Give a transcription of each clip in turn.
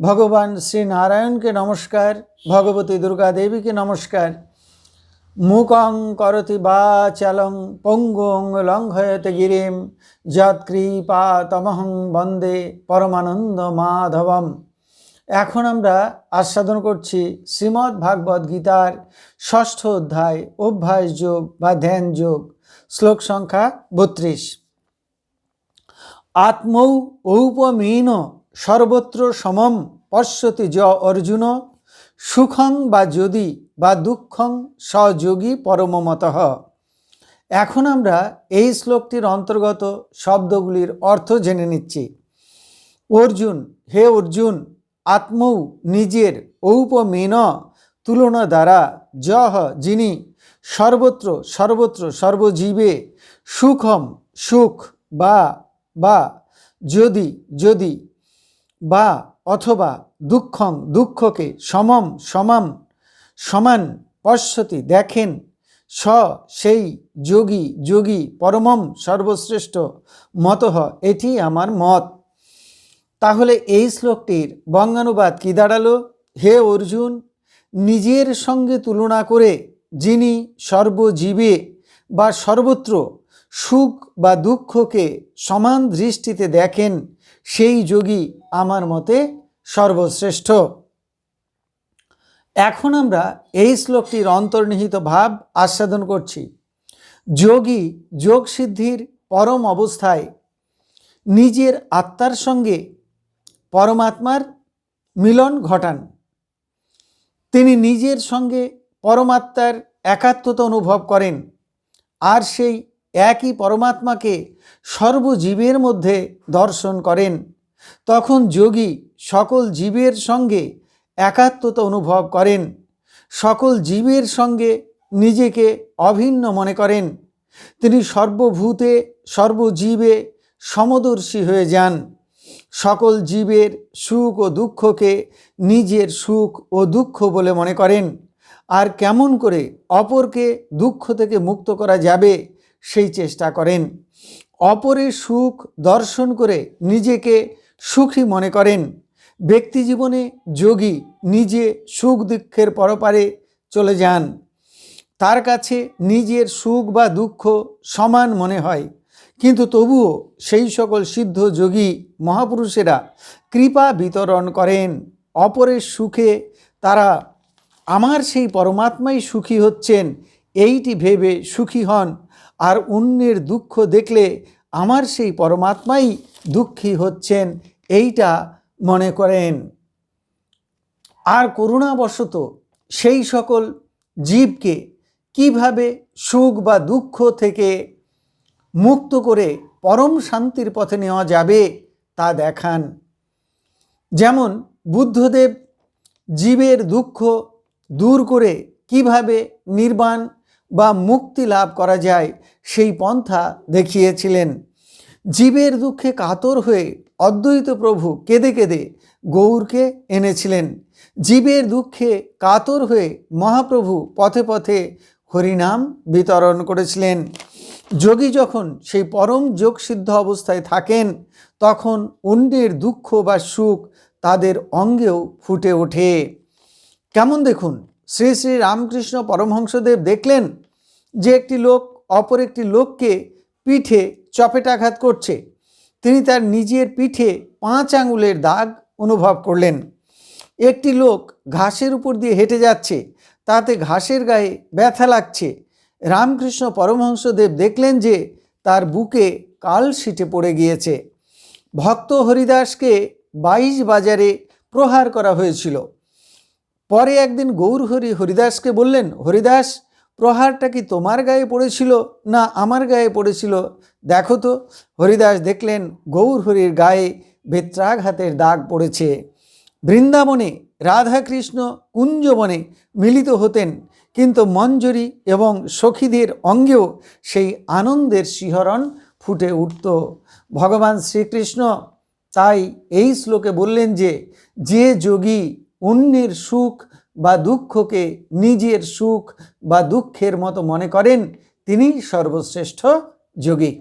ভগবান শ্রী নারায়ণকে নমস্কার, ভগবতী দুর্গা দেবীকে নমস্কার। মুকং করতি বা চালং পঙ্গুং লঙ্ঘয়তে গিরিম যৎকৃপা তমহং বন্দে পরমানন্দ মাধবম। এখন আমরা আস্বাদন করছি শ্রীমদ্ ভাগবত গীতার ষষ্ঠ অধ্যায়, অভ্যাস যোগ বা ধ্যান যোগ, শ্লোক সংখ্যা বত্রিশ। আত্মৌ ঔপমীন সর্বত্র সমম পশ্যতি য অর্জুন, সুখং বা যদি বা দুঃখং সযোগী পরমমত। এখন আমরা এই শ্লোকটির অন্তর্গত শব্দগুলির অর্থ জেনে নিচ্ছি। অর্জুন, হে অর্জুন, আত্মৌ নিজের ঔপমেন তুলনা দ্বারা যহ যিনি সর্বত্র সর্বত্র সর্বজীবে সুখম সুখ বা বা যদি যদি বা অথবা দুঃখং, দুঃখকে সমম, সমাম, সমান পশ্যতি দেখেন, স সেই যোগী যোগী পরমম সর্বশ্রেষ্ঠ মতঃ, এটি আমার মত। তাহলে এই শ্লোকটির বঙ্গানুবাদ কি দাঁড়াল? হে অর্জুন, নিজের সঙ্গে তুলনা করে যিনি সর্বজীবে বা সর্বত্র সুখ বা দুঃখকে সমান দৃষ্টিতে দেখেন, সেই যোগী আমার মতে সর্বশ্রেষ্ঠ। এখন আমরা এই শ্লোকটির অন্তর্নিহিত ভাব আস্বাদন করছি। যোগী যোগ সিদ্ধির পরম অবস্থায় নিজের আত্মার সঙ্গে পরমাত্মার মিলন ঘটান। তিনি নিজের সঙ্গে পরমাত্মার একাত্মতা অনুভব করেন। আর সেই একই পরমাত্মাকে সর্বজীবের মধ্যে দর্শন করেন। তখন যোগী সকল জীবের সঙ্গে একাত্মতা অনুভব করেন। সকল জীবের সঙ্গে নিজেকে অভিন্ন মনে করেন। তিনি সর্বভূতে, সর্বজীবে সমদর্শী হয়ে যান। সকল জীবের সুখ ও দুঃখকে নিজের সুখ ও দুঃখ বলে মনে করেন। আর কেমন করে অপরকে দুঃখ থেকে মুক্ত করা যাবে সেই চেষ্টা করেন। অপরের সুখ দর্শন করে নিজেকে সুখী মনে করেন। ব্যক্তি জীবনে যোগী নিজে সুখ দুঃখের পরপারে চলে যান। তার কাছে নিজের সুখ বা দুঃখ সমান মনে হয়। কিন্তু তবুও সেই সকল সিদ্ধ যোগী মহাপুরুষেরা কৃপা বিতরণ করেন। অপরের সুখে তারা আমার সেই পরমাত্মাই সুখী হচ্ছেন, এইটি ভেবে সুখী হন। আর অন্যের দুঃখ দেখলে আমার সেই পরমাত্মাই দুঃখী হচ্ছেন, এইটা মনে করেন। আর করুণাবশত সেই সকল জীবকে কীভাবে সুখ বা দুঃখ থেকে মুক্ত করে পরম শান্তির পথে নেওয়া যাবে তা দেখান। যেমন বুদ্ধদেব জীবের দুঃখ দূর করে কীভাবে নির্বাণ বা মুক্তি লাভ করা যায়, সেই পন্থা দেখিয়েছিলেন। জীবের দুঃখে কাতর হয়ে অদ্বৈত প্রভু কেঁদে কেঁদে গৌরকে এনেছিলেন। জীবের দুঃখে কাতর হয়ে মহাপ্রভু পথে পথে হরিনাম বিতরণ করেছিলেন। যোগী যখন সেই পরম যোগ সিদ্ধ অবস্থায় থাকেন, তখন অন্যের দুঃখ বা সুখ তাদের অঙ্গেও ফুটে ওঠে। কেমন দেখুন, শ্রী শ্রী রামকৃষ্ণ পরমহংসদেব দেখলেন যে একটি লোক অপর একটি লোককে পিঠে চপেটাঘাত করছে। তিনি তার নিজের পিঠে পাঁচ আঙুলের দাগ অনুভব করলেন। একটি লোক ঘাসের উপর দিয়ে হেঁটে যাচ্ছে, তাতে ঘাসের গায়ে ব্যথা লাগছে। রামকৃষ্ণ পরমহংসদেব দেখলেন যে তার বুকে কাল সিটে পড়ে গিয়েছে। ভক্ত হরিদাসকে বাইশ বাজারে প্রহার করা হয়েছিল। পরে একদিন গৌরহরি হরিদাসকে বললেন, হরিদাস প্রহারটা কি তোমার গায়ে পড়েছিল না আমার গায়ে পড়েছিল? দেখো তো, হরিদাস দেখলেন গৌরহরির গায়ে বেত্রাঘাতের দাগ পড়েছে। বৃন্দাবনে রাধাকৃষ্ণ কুঞ্জবনে মিলিত হতেন, কিন্তু মঞ্জরি এবং সখীদের অঙ্গেও সেই আনন্দের শিহরণ ফুটে উঠত। ভগবান শ্রীকৃষ্ণ তাই এই শ্লোকে বললেন যে যে যোগী অন্যের সুখ বা দুঃখকে নিজের সুখ বা দুঃখের মতো মনে করেন, তিনি সর্বশ্রেষ্ঠ যোগী।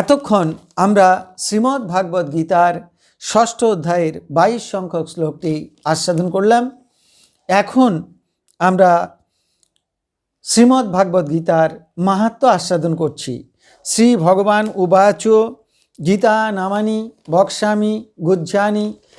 এতক্ষণ আমরা শ্রীমদ্ ভাগবত গীতার ষষ্ঠ অধ্যায়ের বাইশ সংখ্যক শ্লোকটি আস্বাদন করলাম। এখন আমরা শ্রীমদ্ ভাগবত গীতার মাহাত্ম আস্বাদন করছি। শ্রী ভগবান উবাচ, গীতা নামানি বক্সামি গুজ্জানি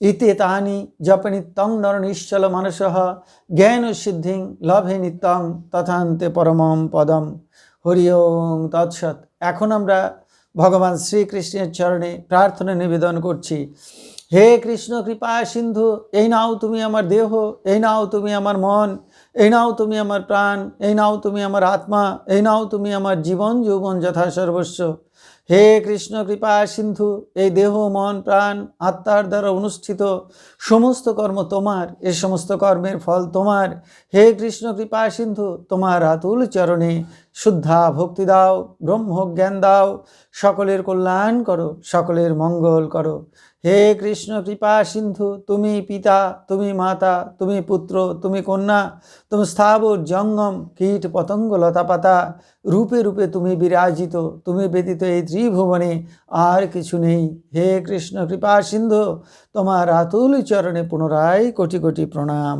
ইতে তাহানি জপ নিত্যং নর নিশ্চল মানস জ্ঞান সিদ্ধিং লভে নিত্যং তথান্তে পরমম পদম। হরি ওং তৎসৎ। এখন আমরা ভগবান শ্রীকৃষ্ণের চরণে প্রার্থনা নিবেদন করছি। হে কৃষ্ণ, কৃপা, সিন্ধু, এই নাও তুমি আমার দেহ, এই নাও তুমি আমার মন, এই নাও তুমি আমার প্রাণ, এই নাও তুমি আমার আত্মা, এই নাও তুমি আমার জীবন, যৌবন যথা সর্বস্ব। হে কৃষ্ণ, কৃপা, সিন্ধু, এই দেহ, মন, প্রাণ, আত্মার দ্বারা অনুষ্ঠিত সমস্ত কর্ম তোমার, এ সমস্ত কর্মের ফল তোমার। হে কৃষ্ণ, কৃপা, সিন্ধু, তোমার আতুল চরণে শুদ্ধা ভক্তি দাও ব্রহ্ম জ্ঞান দাও, সকলের কল্যাণ করো, সকলের মঙ্গল করো। হে কৃষ্ণ, কৃপা, সিন্ধু, তুমি পিতা, তুমি মাতা, তুমি পুত্র, তুমি কন্যা, তুমি স্থাবর, জঙ্গম, কীট, পতঙ্গ, লতাপাতা, রূপে রূপে তুমি বিরাজিত, তুমি ব্যতীত এই ত্রিভুবনে আর কিছু নেই। হে কৃষ্ণ কৃপা সিন্ধু, তোমার আতুল চরণে পুনরায় কোটি কোটি প্রণাম।